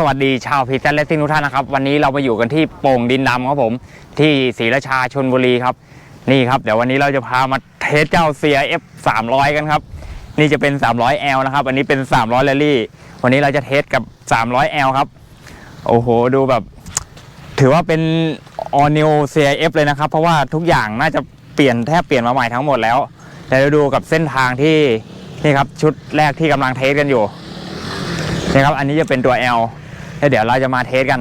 สวัสดีชาวพีเซนและซิงทุกท่านนะครับ วันนี้เรามาอยู่กันที่โป่งดินดำครับผม ที่ศรีราชาชนบุรีครับ นี่ครับ เดี๋ยววันนี้เราจะพามาเทสเจ้า CRF 300กันครับ นี่จะเป็น 300L นะครับ อันนี้เป็น300แรลลี่ วันนี้เราจะเทสกับ 300L ครับ โอ้โห ดูแบบ ถือว่าเป็น all new CRF เอฟเลยนะครับ เพราะว่าทุกอย่างน่าจะเปลี่ยนแทบเปลี่ยนมาใหม่ทั้งหมดแล้วเดี๋ยวเราดูกับเส้นทางที่นี่ครับชุดแรกที่กำลังเทสกันอยู่นะครับอันนี้จะเป็นตัว L แล้วเดี๋ยวเราจะมาเทสกัน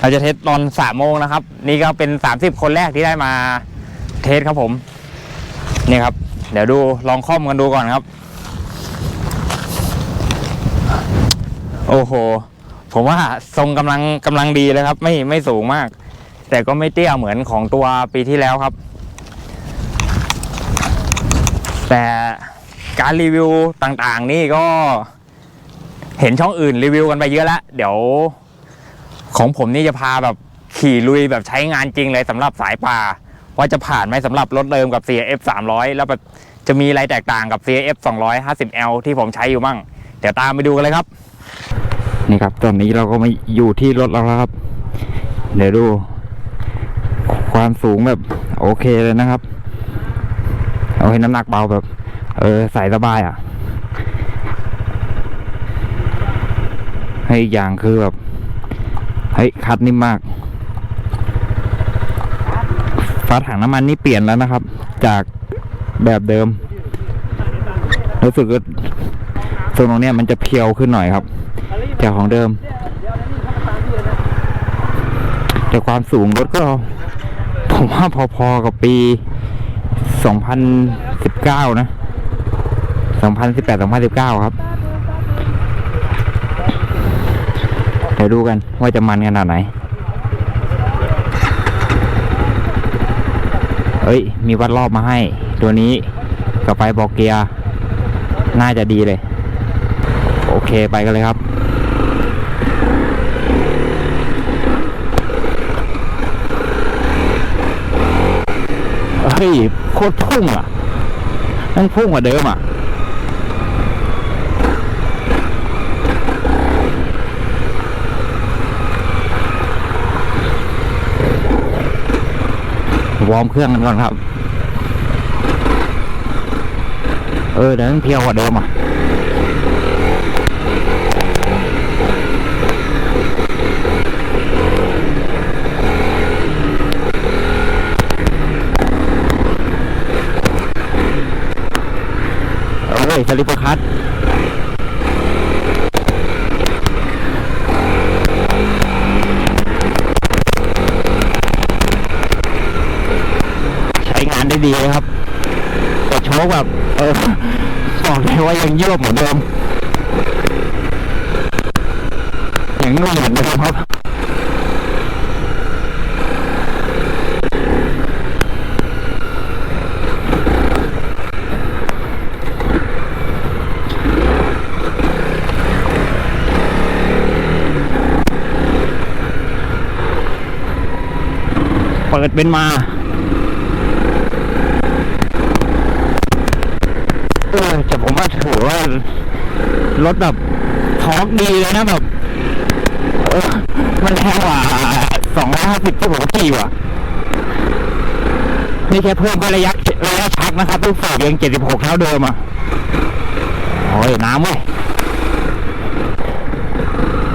เราจะเทสตอนสามโมงนะครับ นี่ก็เป็น30คนแรกที่ได้มาเทสครับผม นี่ครับ เดี๋ยวดูลองข้อมกันดูก่อนครับ โอ้โห ผมว่าทรงกำลังกำลังดีเลยครับ ไม่ไม่สูงมาก แต่ก็ไม่เตี้ยเหมือนของตัวปีที่แล้วครับ แต่การรีวิวต่างๆนี่ก็ เห็นช่องอื่นรีวิวกันไปเยอะแล้ว เดี๋ยว ของผมนี่จะพาแบบขี่ลุยแบบใช้งานจริงเลยสำหรับสายป่า ว่าจะผ่านไหมสำหรับรถเดิมกับ CF 300 แล้วแบบจะมีอะไรแตกต่างกับ CF 250L ที่ผมใช้อยู่มั่ง เดี๋ยวตามไปดูกันเลยครับ นี่ครับ ตอนนี้เราก็มาอยู่ที่รถเราแล้วครับ เดี๋ยวดู ความสูงแบบโอเคเลยนะครับ เอาให้น้ำหนักเบาแบบ เออใส่สบายอะ ให้อีกอย่างคือแบบเฮ้ยคัดนิ่มมากฝาถังน้ำมันนี่เปลี่ยนแล้วนะครับ จากแบบเดิมรู้สึกว่าตรงเนี้ยมันจะเพียวขึ้นหน่อยครับจากของเดิม แต่ความสูงรถก็ ผมว่าพอๆกับปี 2019 นะ 2018-2019 ครับ เดี๋ยวดูกันว่าจะมันขนาดไหน เอ้ย มีวัดรอบมาให้ ตัวนี้กับไฟบอกเกียร์ น่าจะดีเลย โอเคไปกันเลยครับเฮ้ยโคตรพุ่งอะนั่งพุ่งกว่าเดิมอะ วอร์มเครื่องกันก่อนครับ เออเดี๋ยวมันเพียวกว่าเดิมอะเอ้ยสลิปปอร์คัทใช้งานได้ดีเลยครับแต่โชคแบบเออบอกเลยว่ายังยวบเหมือนเดิมยังนุ่มเหมือนเดิมครับเปิดเป็นมา เออแต่ผมว่าถือว่ารถแบบทอกดีเลยนะแบบเออมันแรงกว่าสองร้อยห้าสิบที่ผมขี่ว่ะนี่แค่เพิ่มแค่ระยะระยะชักนะครับลูกสูบยังเจ็ดสิบหกเท่าเดิมอะโอ้ยน้ำเว้ย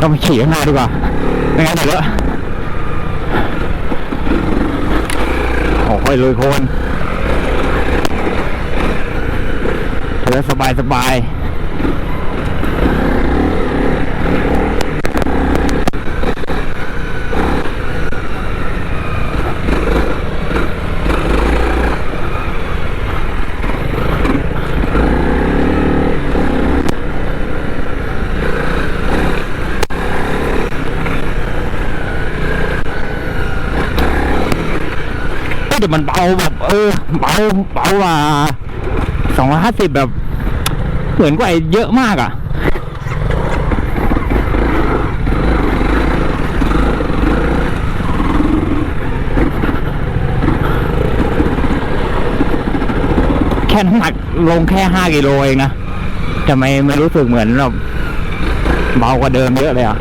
ต้องไปขี่ข้างหน้าดีกว่าไม่งั้นเดี๋ยวเลอะโอ้ยลุยโคน เธอสบายสบายเฮ้ยแต่มันเบาแบบเออเบาเบาว่า สองร้อยห้าสิบแบบ เหมือนกว่าไอ้เยอะมากอะ แค่น้ำหนักลงแค่ห้ากิโลเองนะทำไมไม่รู้สึกเหมือนแบบเบากว่าเดิมเยอะเลยอะ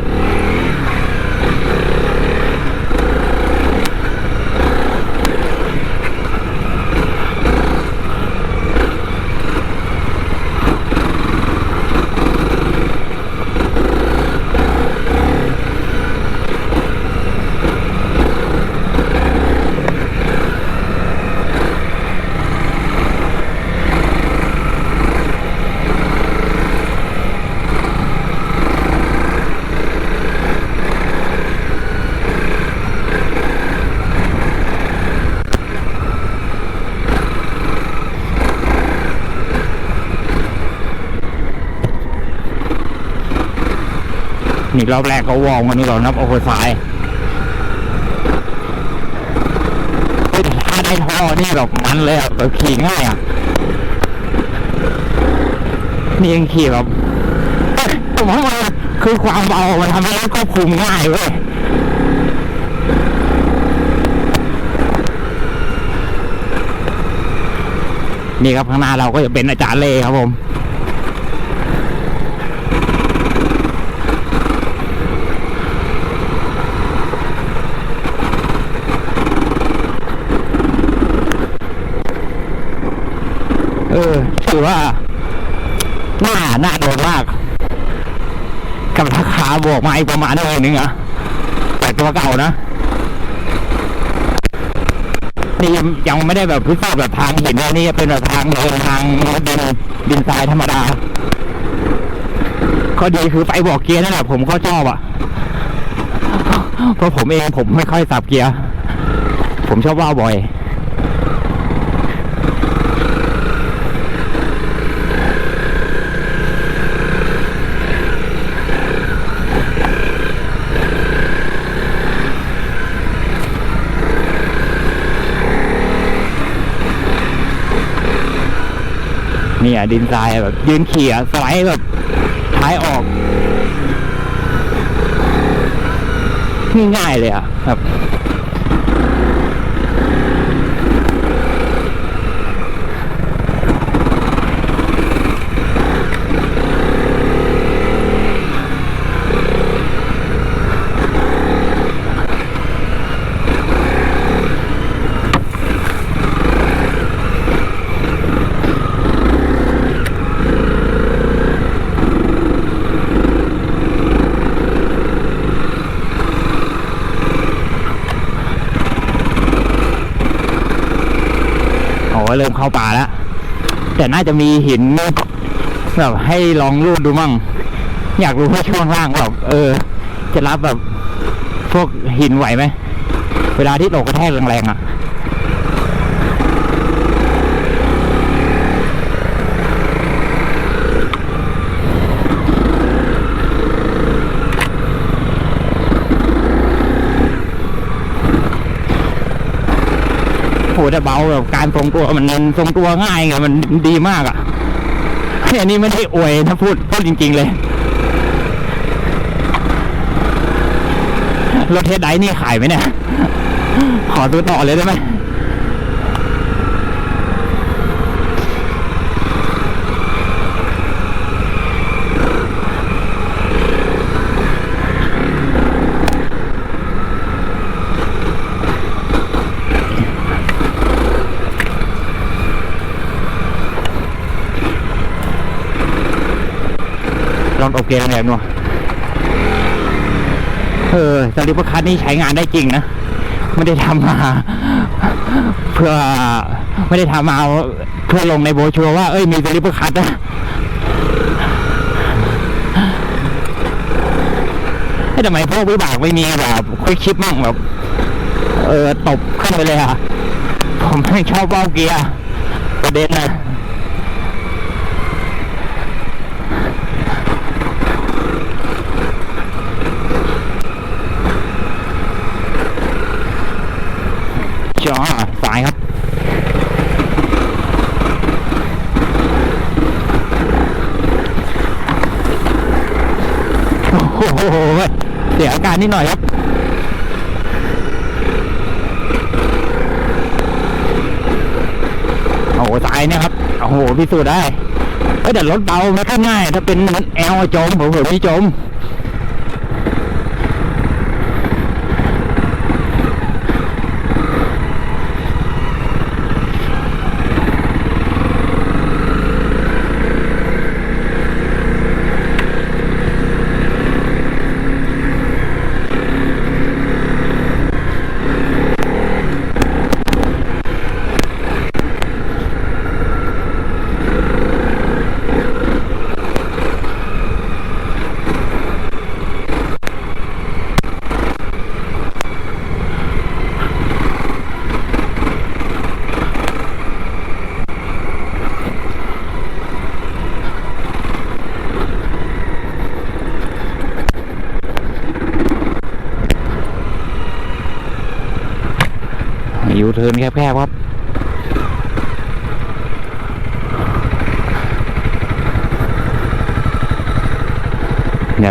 นี่รอบแรกก็วอร์มกันนี่ก่อนครับโอ้โหสายถ้าได้ท่อนี่แบบมันเลยอะแบบขี่ง่ายอะนี่ยังขี่แบบผมว่ามันคือความเบามันทำให้รถควบคุมง่ายเว้ยนี่ครับข้างหน้าเราก็จะเป็นอาจารย์เล่ครับผม ออถือว่าหน้าหน้าโดนมาก กับราคาบวกมาอีกประมาณน่อยนึงอะแต่ตัวเก่านะนี่ยังยังไม่ได้แบบพิสูจน์แบบทางหินนะนี่เป็นแบบทางเดินทางดินดินทรายธรรมดาข้อดีคือไปบอกเกียร์นั่นแหละผมก็ชอบอะเพราะผมเองผมไม่ค่อยสับเกียร์ ผมชอบว่าบ่อย เนี่ยดินทรายแบบ ยืนเขี่ยสไลด์แบบท้ายออกง่ายๆเลยอะแบบโอ้เริ่มเข้าป่าแล้ว แต่น่าจะ มีหินแบบให้ลองรูดดูมั่ง อยากรู้ว่าช่วงล่างแบบเออ จะรับแบบพวกหินไหวไหม เวลาที่ตกกระแทกแรงๆอะ แต่เบาแบบการทรงตัวมันทรงตัวง่ายไงมันดีมากอะ่ะอันนี้ไม่ได้อวยถ้าพูดพูดจริง ๆ เลยรถเทสไดนี่ขายไหมเนี่ย ขอตัวต่อเลยได้ไหม องโอเคแรงๆหน่อยเออสลิปคัทนี่ใช้งานได้จริงนะ ไม่ได้ทำมา เพื่อไม่ได้ทำมาเพื่อลงในโบชัวว่า เอ้ยมีสลิปคัทนะเฮ้ทำไมพวกวิบากไม่มีแบบคุยคลิปมั่งแบบ เออตบขึ้นไปเลยอะ ผมไม่ชอบเบ้าเกียร์ประเด็นนะ จอสายครับ โอ้โหเสียอาการ นิดหน่อยครับโอ้โหสายเนี่ยครับโอ้โหพิสูจน์ได้เอ้ยแต่รถเบาไม่ค่อยง่าย ถ้าเป็นแอลจมผมเผื่อไม่จม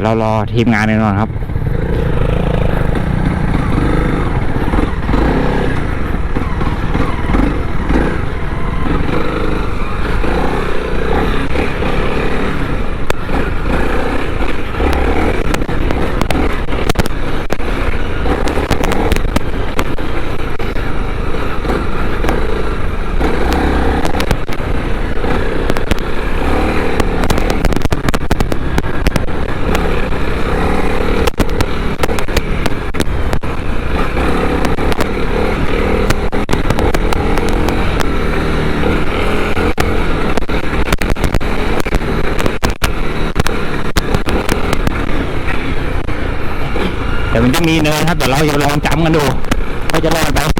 เรารอทีมงานแนก่อนครับ แต่ มีเนินครับแต่เราจะลองจำกันดูเราจะรอดไห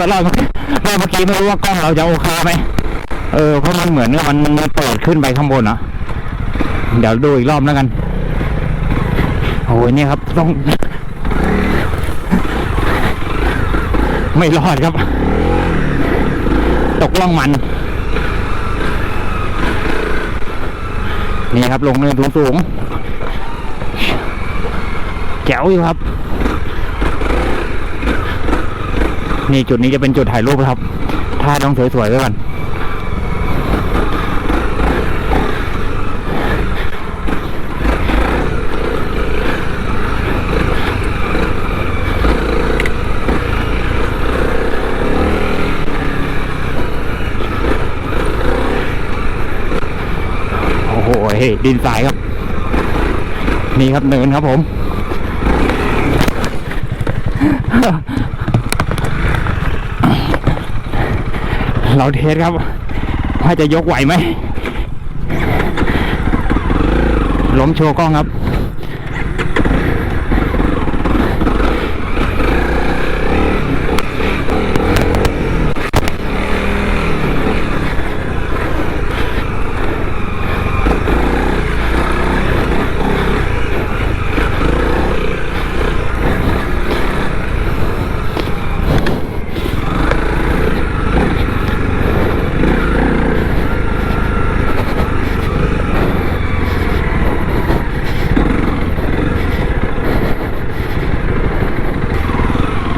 ว่ารอบเมื่อกี้รอบเมื่อกี้ไม่รู้ว่ากล้องเราจะโอเคไหมเออเพราะมันเหมือนมันมันเปิดขึ้นไปข้างบนอะเดี๋ยวดูอีกรอบแล้วกันโอ้ยนี่ครับต้อง ไม่รอดครับ ตกล่องมัน นี่ครับลงเนินสูงๆแจ๋วอยู่ครับ นี่จุดนี้จะเป็นจุดถ่ายรูปครับ ถ้าต้องสวยๆไว้ก่อนโอ้โหดินสายครับ นี่ครับเนินครับผม เราเทสครับ ว่าจะยกไหวไหมล้มโชว์กล้องครับ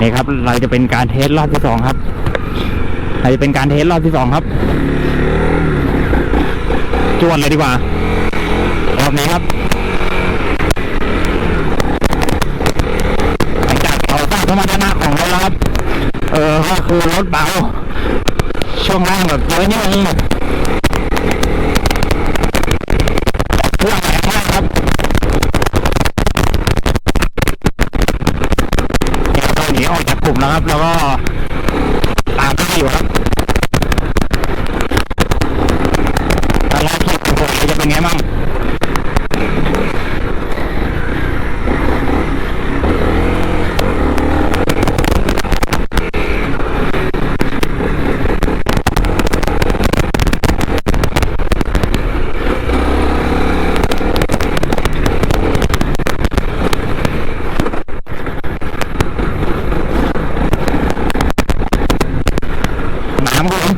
นี่ครับ เราจะเป็นการเทสรอบที่สองครับเราจะเป็นการเทสรอบที่สองครับ จวนเลยดีกว่ารอบนี้ครับหลังจากเราสร้างสมรรถนะของเราแล้วครับ เออก็คือรถเบาช่วงล่างแบบเยอะนิดนึงเครื่องแรงมากครับ เนี่ยเราหนีออกจากกลุ่ม แล้วครับ แล้วก็ตามที่อยู่ครับตอนแรกที่ผมบอกจะเป็นไงบ้างน้ำครับผม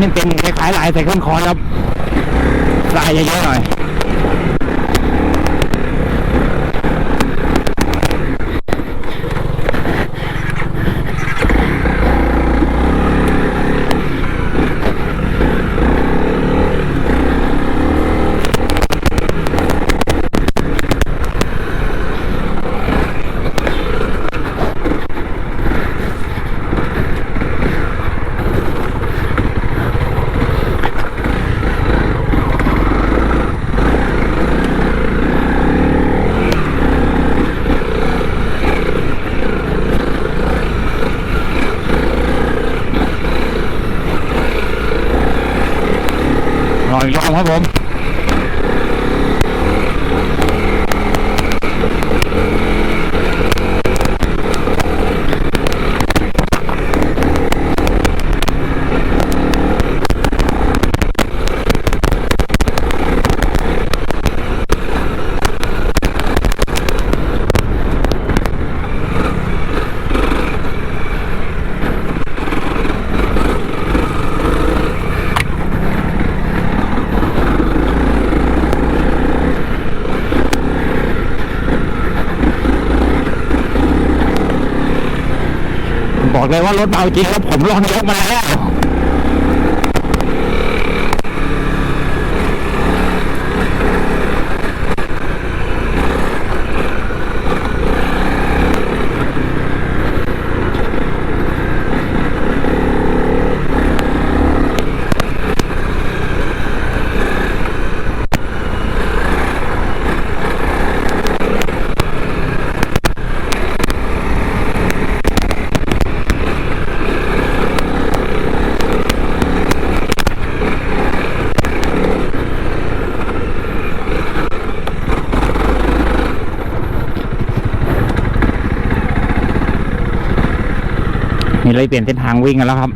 นี่เป็นคล้ายๆลายไซเคิลคอร์สครับลายเยอะๆหน่อย น ลอยลองครับผม บอกเลยว่ารถเบาจริงครับผมลองยกมาแล้ว นี่ เลยเปลี่ยนเส้นทางวิ่งกันแล้วครับ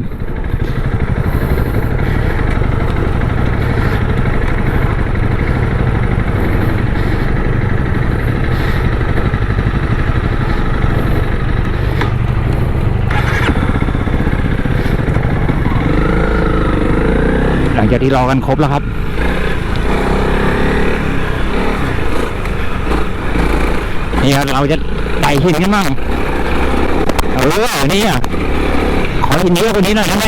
หลังจากที่รอกันครบแล้วครับนี่ครับเราจะไต่หินกันบ้างเออนี่อะ ขออินเยอะกว่านี้หน่อยได้ไหม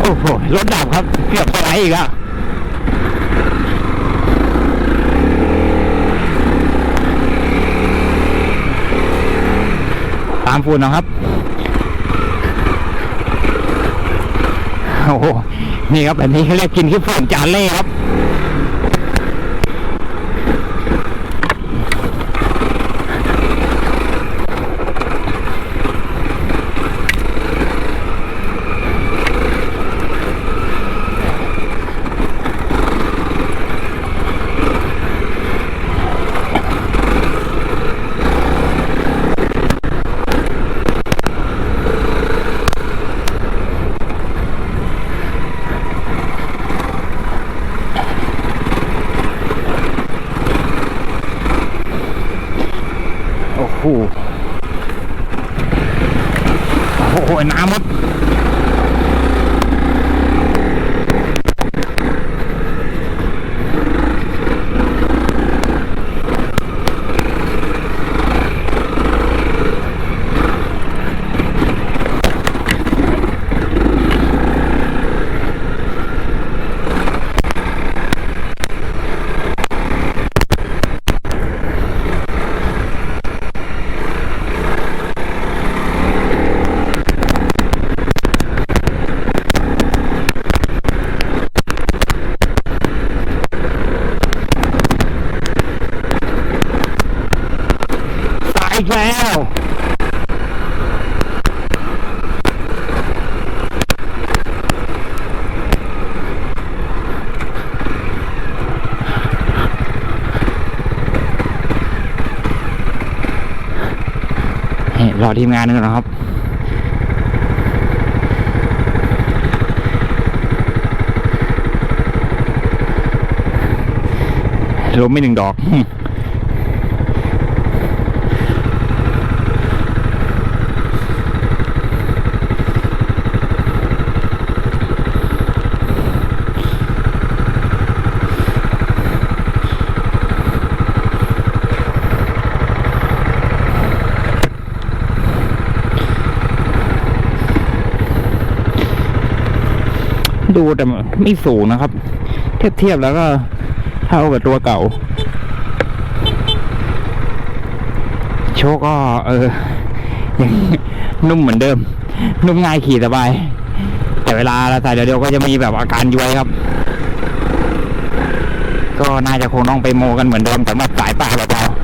โอ้โห รถดับครับเกือบสไลด์อีกอะตามฝุ่นนะครับ โอ้โห นี่ครับแบบนี้เขาเรียกกินขี้ฝุ่นจานเล่ครับ โอ้โหน้ำมดบตายอีกแล้ว นี่ รอทีมงานนึงนะครับล้มไม่หนึ่งดอก ดูแต่ไม่สูงนะครับ เทียบเทียบแล้วก็เท่ากับตัวเก่า โชคก็ เออยังนุ่มเหมือนเดิม นุ่มง่ายขี่สบาย แต่เวลาเราใส่เดี๋ยวก็จะมีแบบอาการย้วยครับ ก็น่าจะคงต้องไปโมกันเหมือนเดิมสำหรับสายป่าเบาๆ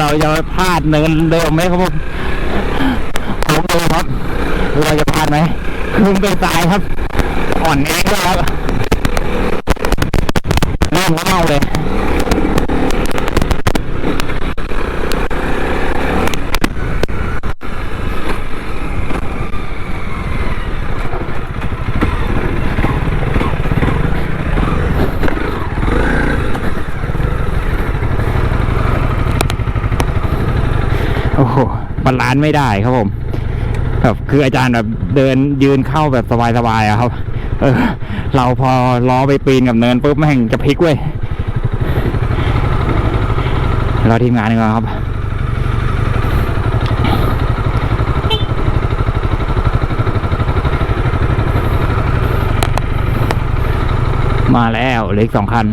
เราจะพลาดเนินเดิมไหมครับผมผมดูครับเราจะพลาดไหมคือเป็นตายครับ อ่อนเองครับเริ่มเมาเลย โอ้โห บาลานซ์ไม่ได้ครับผมแบบคืออาจารย์แบบเดินยืนเข้าแบบสบายๆอะครับ เออ เราพอล้อไปปีนกับเนินปุ๊บแม่งจะพลิกเว้ยรอทีมงานดีกว่าครับมาแล้วเหลืออีกสองคัน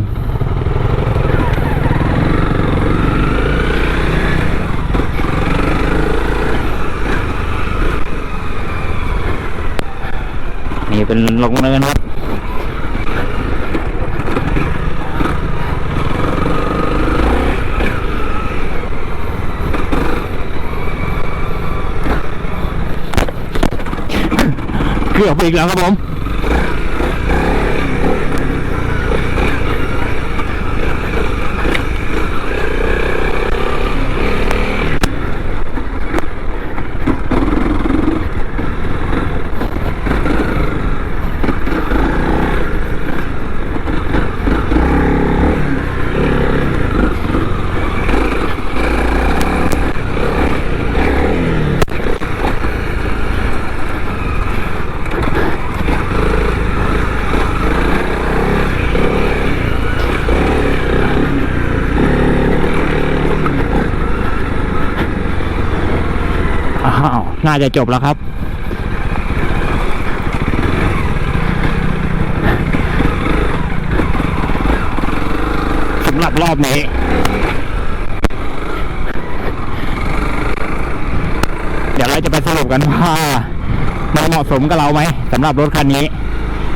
นี่ เป็นลงเนินครับเกือบอีกแล้วครับผม อ้าว น่าจะจบแล้วครับสำหรับรอบนี้เดี๋ยวเราจะไปสรุปกันว่ามันเหมาะสมกับเราไหมสำหรับรถคันนี้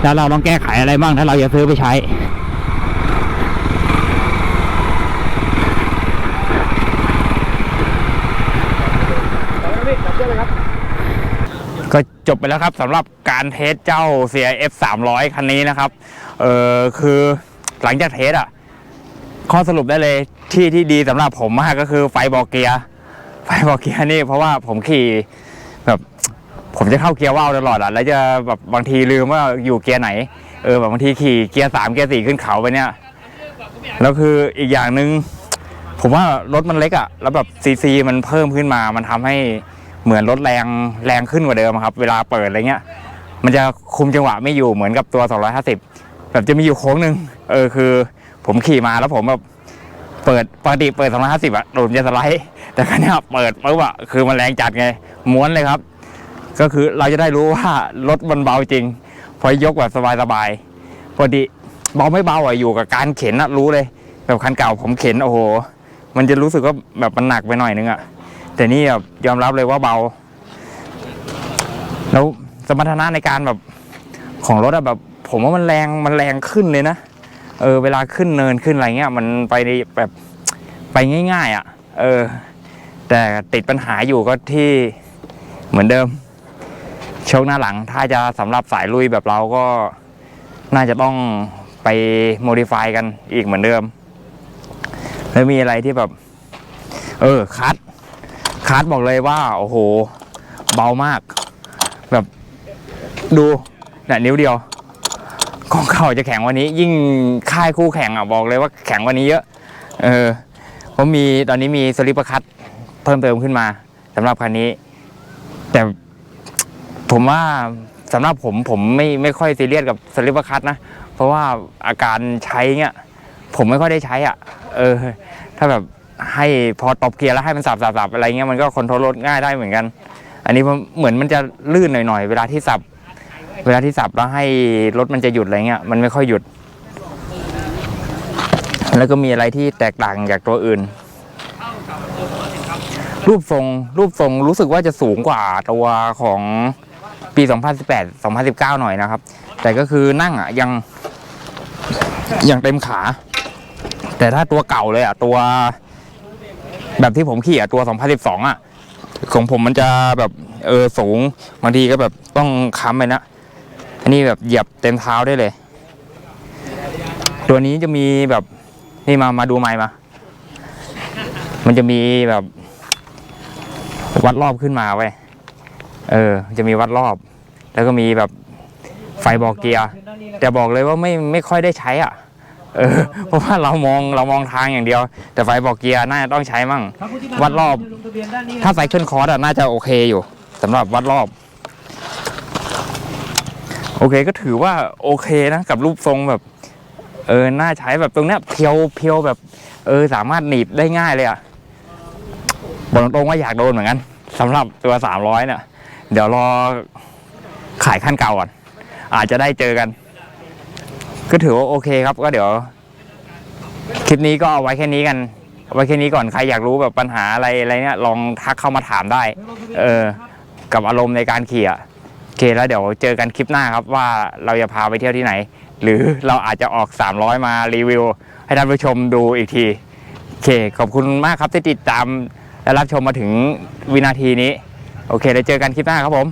แล้วเราต้องแก้ไขอะไรบ้างถ้าเราจะซื้อไปใช้ ก็ จบไปแล้วครับสำหรับการเทสเจ้า CRF 300 คันนี้นะครับ เออคือหลังจากเทสอะ ข้อสรุปได้เลยที่ที่ดีสำหรับผมมากก็คือไฟบอกเกียร์ ไฟบอกเกียร์นี่เพราะว่าผมขี่แบบผมจะเข้าเกียร์ว่าวตลอดอะ แล้วจะแบบบางทีลืมว่าอยู่เกียร์ไหน เออแบบบางทีขี่เกียร์สามเกียร์สี่ขึ้นเขาไปเนี่ยแล้วคืออีกอย่างหนึ่งผมว่ารถมันเล็กอะ แล้วแบบซีซีมันเพิ่มขึ้นมา มันทำให้ เหมือนรถแรงแรงขึ้นกว่าเดิมครับ เวลาเปิดอะไรเงี้ย มันจะคุมจังหวะไม่อยู่เหมือนกับตัว 250 แบบจะมีอยู่โค้งหนึ่งเออคือ ผมขี่มาแล้วผมแบบเปิดปกติเปิด 250อะผมจะสไลด์แต่ครั้นี้เปิดปุ๊บอะคือมันแรงจัดไงม้วนเลยครับ ก็คือเราจะได้รู้ว่ารถมันเบาจริงพอยกแบบสบายๆปกติเบาไม่เบาอะอยู่กับการเข็นอะรู้เลย แบบคันเก่าผมเข็นโอ้โห มันจะรู้สึกว่าแบบมันหนักไปหน่อยนึงอะ แต่นี่แบบยอมรับเลยว่าเบา แล้วสมรรถนะในการแบบของรถอะแบบ ผมว่ามันแรงมันแรงขึ้นเลยนะเออเวลาขึ้นเนินขึ้นอะไรเงี้ย มันไปในแบบไปง่าย ๆอะ เออ แต่ติดปัญหาอยู่ก็ที่เหมือนเดิมโชคหน้าหลัง ถ้าจะสำหรับสายลุยแบบเราก็น่าจะต้องไปโมดิฟายกันอีกเหมือนเดิม แล้วมีอะไรที่แบบ เออคัด คัดบอกเลยว่า โอ้โห เบามาก แบบดูเนี่ยนิ้วเดียว ของเก่าจะแข็งวันนี้ ยิ่งค่ายคู่แข่งอะบอกเลยว่าแข็งวันนี้เยอะ เออผมมีตอนนี้มีสลิปเปอร์คัตเพิ่มเติมขึ้นมาสำหรับคันนี้ แต่ผมว่าสำหรับผมผมไม่ไม่ค่อยซีเรียสกับสลิปเปอร์คัตนะ เพราะว่าอาการใช้เนี่ยผมไม่ค่อยได้ใช้อะ เออ ถ้าแบบ ให้พอตบเกียร์แล้วให้มันสับสับสับอะไรเงี้ยมันก็คอนโทรลรถง่ายได้เหมือนกัน อันนี้มันเหมือนมันจะลื่นหน่อยๆ เวลาที่สับ เวลาที่สับแล้วให้รถมันจะหยุดอะไรเงี้ยมันไม่ค่อยหยุด แล้วก็มีอะไรที่แตกต่างจากตัวอื่น รูปทรงรูปทรงรู้สึกว่าจะสูงกว่าตัวของปี 2018 2019 หน่อยนะครับ แต่ก็คือนั่งอะยังยังเต็มขา แต่ถ้าตัวเก่าเลยอะตัว แบบที่ผมขี่อะตัว2012อะของผมมันจะแบบเออสูงบางทีก็แบบต้องค้ำไปนะอันนี้แบบเหยียบเต็มเท้าได้เลย ตัวนี้จะมีแบบนี่มามาดูไม้มา มันจะมีแบบวัดรอบขึ้นมาไว้เออ จะมีวัดรอบ แล้วก็มีแบบไฟบอกเกียร์ แต่บอกเลยว่าไม่ไม่ค่อยได้ใช้อะ เออเพราะว่าเรามองเรามองทางอย่างเดียว แต่ไฟบอกเกียร์น่าจะต้องใช้มั่ง วัดรอบ ถ้าไซเคิลคอร์สอะน่าจะโอเคอยู่สำหรับวัดรอบ โอเคก็ถือว่าโอเคนะกับรูปทรงแบบ เออน่าใช้แบบตรงเนี้ยเพียวเพียวแบบ เออสามารถหนีบได้ง่ายเลยอะบอกตรงๆว่าอยากโดนเหมือนกันสำหรับตัวสามร้อยเนี่ยเดี๋ยวรอขายขั้นเก่าก่อนอาจจะได้เจอกัน ก็ถือว่าโอเคครับก็เดี๋ยว คลิปนี้ก็เอาไว้แค่นี้กันเอาไว้แค่นี้ก่อนใครอยากรู้แบบปัญหาอะไรอะไรเนี่ยลองทักเข้ามาถามได้ เออ กับอารมณ์ในการขี่อะโอเคแล้วเดี๋ยวเจอกันคลิปหน้าครับว่าเราจะพาไปเที่ยวที่ไหน หรือเราอาจจะออก 300 มารีวิว ให้ท่านผู้ชมดูอีกทีโอเคขอบคุณมากครับที่ติดตามและรับชมมาถึงวินาทีนี้ โอเคเดี๋ยวเจอกันคลิปหน้าครับผม